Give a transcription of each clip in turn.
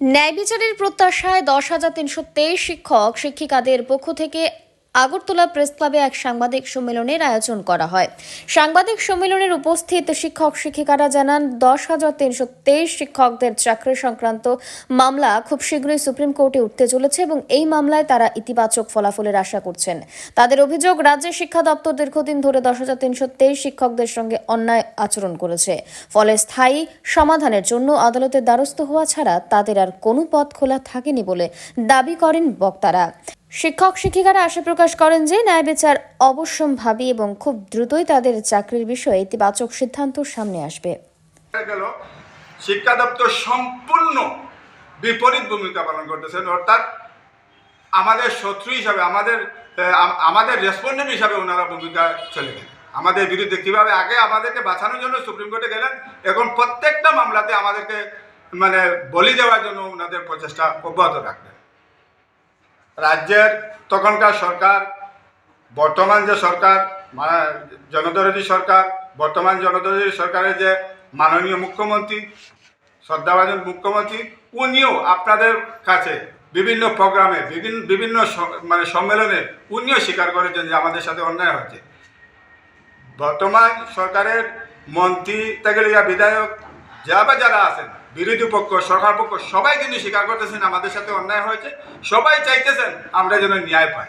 ন্যায় বিচারের প্রত্যাশায় দশ হাজার তিনশো তেইশ শিক্ষক শিক্ষিকাদের পক্ষ থেকে আগরতলা প্রেস ক্লাবে এক সাংবাদিক সম্মেলনের আয়োজন করা হয়। সাংবাদিক সম্মেলনের উপস্থিত শিক্ষক শিক্ষিকারা জানান, দশ হাজার তিনশো তেইশ শিক্ষকদের চাকরি সংক্রান্ত মামলা খুব শীঘ্রই সুপ্রিম কোর্টে উঠতে চলেছে এবং এই মামলায় তারা ইতিবাচক ফলাফলের আশা করছেন। তাদের অভিযোগ, রাজ্যের শিক্ষা দপ্তর দীর্ঘদিন ধরে দশ হাজার তিনশো তেইশ শিক্ষকদের সঙ্গে অন্যায় আচরণ করেছে। ফলে স্থায়ী সমাধানের জন্য আদালতের দ্বারস্থ হওয়া ছাড়া তাদের আর কোনো পথ খোলা থাকেনি বলে দাবি করেন বক্তারা। শিক্ষক শিক্ষিকারা আশা প্রকাশ করেন যে ন্যায় বিচার অবশ্যম্ভাবী এবং খুব দ্রুতই তাদের চাকরির বিষয়ে ইতিবাচক সিদ্ধান্ত সামনে আসবে। গেল। শিক্ষা দপ্তর সম্পূর্ণ বিপরীত ভূমিকা পালন করতেছেন। অর্থাৎ আমাদের শত্রু হিসাবে, আমাদের আমাদের রেসপন্ডেন্ট হিসাবে ওনারা ভূমিকা চলে গেলেন। আমাদের বিরুদ্ধে কীভাবে আগে আমাদেরকে বাঁচানোর জন্য সুপ্রিম কোর্টে গেলেন, এখন প্রত্যেকটা মামলাতে আমাদেরকে মানে বলি দেওয়ার জন্য ওনাদের প্রচেষ্টা অব্যাহত রাখলেন রাজ্যের তখনকার সরকার, বর্তমান যে সরকার জনদরদী সরকার, বর্তমান জনদরদী সরকারের যে মাননীয় মুখ্যমন্ত্রী, শ্রদ্ধাভাজন মুখ্যমন্ত্রী, উনিও আপনাদের কাছে বিভিন্ন প্রোগ্রামে বিভিন্ন বিভিন্ন মানে সম্মেলনে উনিও স্বীকার করেছেন যে আমাদের সাথে অন্যায় হচ্ছে। বর্তমান সরকারের মন্ত্রী থেকে বিধায়ক, যারা যারা আছেন বিরোধী পক্ষ, সরকার পক্ষ সবাই কিন্তু স্বীকার করতেছেন, আমাদের সাথে অন্যায় হয়েছে। সবাই চাইতেছেন আমরা যেন ন্যায় পাই।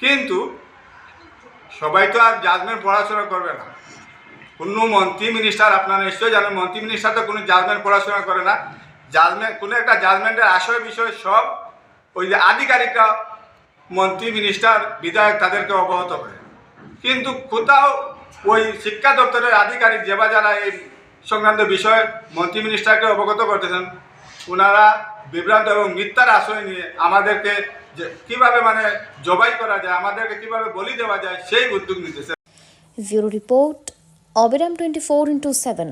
কিন্তু সবাই তো আর জাজমেন্ট পড়াশোনা করবে না। কোনো মন্ত্রী মিনিস্টার আপনারা নিশ্চয়ই জানেন, মন্ত্রী মিনিস্টার তো কোনো জাজমেন্ট পড়াশোনা করে না। জাজমেন্ট কোনো একটা জাজমেন্টের আশয় বিষয় সব ওই যে আধিকারিকরা মন্ত্রী মিনিস্টার বিধায়ক তাদেরকে অবহত করে। কিন্তু কোথাও ওই শিক্ষা দপ্তরের আধিকারিক যেবা যারা এই সংক্রান্ত বিষয়ে মন্ত্রী মিনিস্টারকে অবগত করতেছেন। ওনারা বিভ্রান্ত এবং মিথ্যার আশ্রয় নিয়ে আমাদেরকে যে কীভাবে মানে জবাই করা যায়, আমাদেরকে কীভাবে বলি দেওয়া যায়, সেই উদ্যোগ নিতেছে। ব্যুরো রিপোর্ট, অবিরাম টোয়েন্টি ফোর ইন্টু সেভেন।